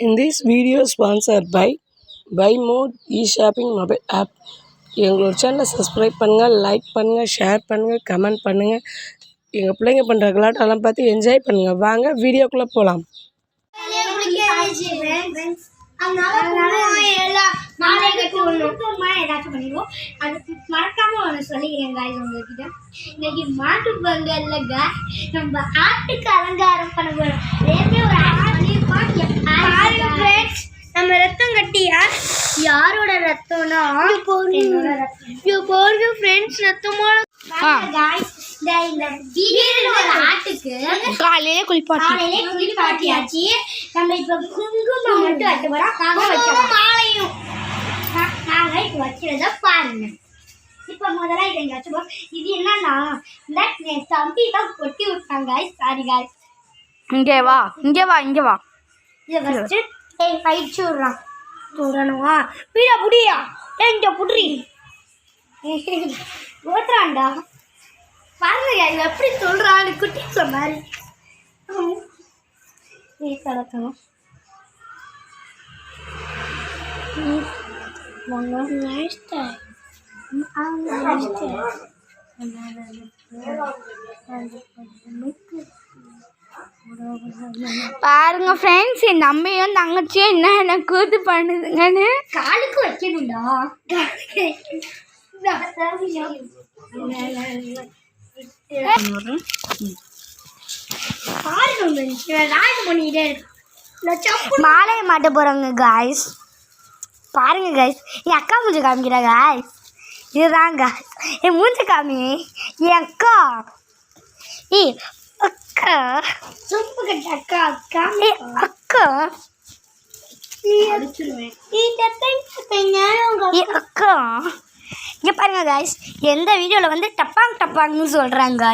In this video sponsored by by More e shopping mobile app எங்களோட சேனலை subscribe பண்ணுங்கள் like பண்ணுங்கள் share பண்ணுங்கள் கமெண்ட் பண்ணுங்கள் எங்கள் பிள்ளைங்க பண்ணுற கலாட்டெல்லாம் பார்த்து என்ஜாய் பண்ணுங்கள் வாங்க வீடியோக்குள்ளே போகலாம் மறக்காம ஒன்று சொல்லிக்கிறேன் guys உங்ககிட்ட இன்னைக்கு மாட்டு பொங்கல்ல நம்ம ஆட்டுக்கு அலங்காரம் பண்ண போறோம் நம்ம ரத்தம் கட்டியா யாரோட ரத்தம்னா ரத்தம். போறது ஃப்ரெண்ட்ஸ் ரத்தமோட காலையிலே குளிப்பாட்டி. காலையிலே குளிப்பாட்டியாச்சு. நம்ம இப்ப குங்குமம் மட்டும் வைக்க போறோம். மாலையும். நாங்க இப்ப வைக்கிறத பாருங்க. இப்ப முதல்ல இதை இங்க வச்சுப்போம். இது என்னன்னா இந்த தம்பி தான் கொட்டி விட்டாங்க சாரி காய்ஸ் இங்கே வா இங்கே வா இங்கே வா. இதை ஃபர்ஸ்ட் ஏய் பயிற்சி விடுறான் விடணுமா வீடா புடியா? இங்க புடுறி. ஓட்டுறான்டா. பாருங்க இவன் எப்படி சொல்றான்னு குட்டி சொன்னாரு நீ கிடக்கணும் பாருங்க ஃப்ரெண்ட்ஸ் என் தம்பியும் தங்கச்சியும் என்ன என்ன கூத்து பண்ணுதுங்கன்னு. காலுக்கு வைக்கணும்டா. மாலையை மாட்ட போகிறாங்க காய்ஸ் பாருங்க காய்ஸ் என் அக்கா மூஞ்சி காமிக்கிறா காய்ஸ் இதுதான் காய்ஸ் என் மூஞ்சி காமி. என் அக்கா. ஏ அக்கா. சுப்பு அக்கா அக்கா. அக்கா. அக்கா. இங்கே பாருங்க காய்ஸ் எந்த வீடியோவில் வந்து டப்பாங் டப்பாங்னு சொல்கிறாங்க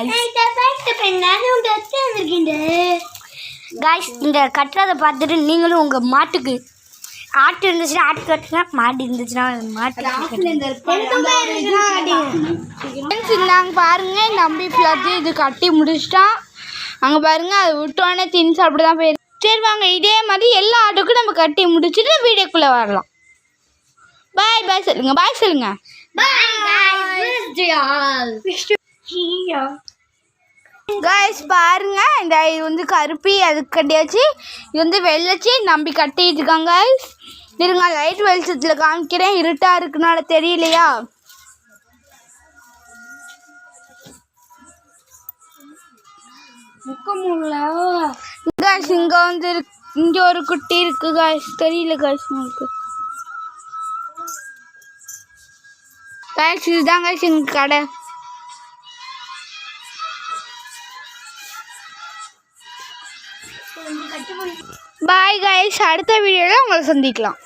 காய்ஸ் இந்த கட்டுறதை பார்த்துட்டு நீங்களும் உங்கள் மாட்டுக்கு ஆட்டு இருந்துச்சுன்னா ஆட்டு கட்டுங்க மாடு இருந்துச்சுன்னா மாட்டு ஃப்ரெண்ட்ஸ் இந்தாங்க பாருங்க என் தம்பி எல்லாத்தையும் இது கட்டி முடிச்சிட்டான் அங்கே பாருங்க அது விட்டோடனே தின்னு சாப்பிட்டு தான் போயிருக்கு சரி வாங்க இதே மாதிரி எல்லா ஆட்டுக்கும் நம்ம கட்டி முடிச்சுட்டு வீடியோக்குள்ளே வரலாம். பாய் பாய் சொல்லுங்க பாய் சொல்லுங்க. காய்ஸ் பாருங்க இந்த இது வந்து கருப்பி அதுக்கு கட்டியாச்சு. இது வந்து வெள்ளச்சி நம்பி கட்டிட்டு இருக்காங்க guys. இருங்க லைட் வெளிச்சத்தில் காமிக்கிறேன் இருட்டா இருக்குனால தெரியலையா? காய்ஸ் இங்க வந்து இங்க ஒரு குட்டி இருக்கு காய்ஸ் தெரியல காய்ஸ் உங்களுக்கு. காய்ஸ் இதுதான் காய்ஸ் எங்க கடை. பாய் காய்ஸ் அடுத்த வீடியோவில் உங்களை சந்திக்கலாம்.